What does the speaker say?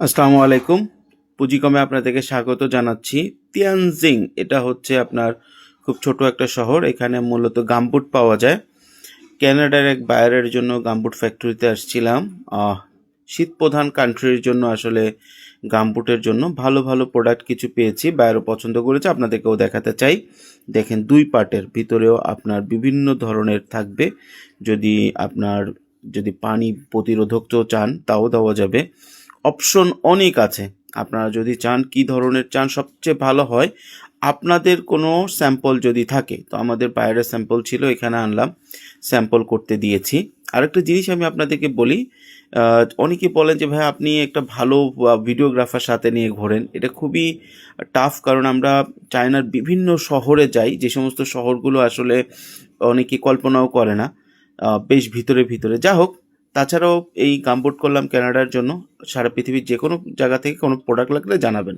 আসসালামু আলাইকুম। পুঁজিকমে আপনাদেরকে স্বাগত জানাচ্ছি। তিয়ানজিং, এটা হচ্ছে আপনার খুব ছোট একটা শহর, এখানে মূলত গামবুট পাওয়া যায়। ক্যানাডার এক বায়ারের জন্য গামবুট ফ্যাক্টরিতে আসছিলাম। শীত প্রধান কান্ট্রির জন্য আসলে গামবুটের জন্য ভালো ভালো প্রোডাক্ট কিছু পেয়েছি। বায়ারও পছন্দ করেছে, আপনাদেরকেও দেখাতে চাই। দেখেন, দুই পার্টের ভিতরেও আপনার বিভিন্ন ধরনের থাকবে। যদি আপনার, যদি পানি প্রতিরোধক তো চান, তাও দেওয়া যাবে। অপশন অনেক আছে। আপনারা যদি চান কি ধরনের চান সবচেয়ে ভালো হয়, আপনাদের কোনো স্যাম্পল যদি থাকে, তো আমাদের বাইরের স্যাম্পল ছিল, এখানে আনলাম, স্যাম্পল করতে দিয়েছি। আরেকটা জিনিস আমি আপনাদেরকে বলি অনেকে বলেন যে, ভাই, আপনি একটা ভালো ভিডিওগ্রাফার সাথে নিয়ে ঘোরেন। এটা খুবই টাফ কারণ আমরা চায়নার বিভিন্ন শহরে যাই, যে সমস্ত শহরগুলো আসলে অনেকে কল্পনাও করে না বেশ ভিতরে ভিতরে। যা হোক তাছাড়াও এই গামবোট করলাম ক্যানাডার জন্য সারা পৃথিবীর যে কোনো জায়গা থেকে কোনো প্রোডাক্ট লাগলে জানাবেন।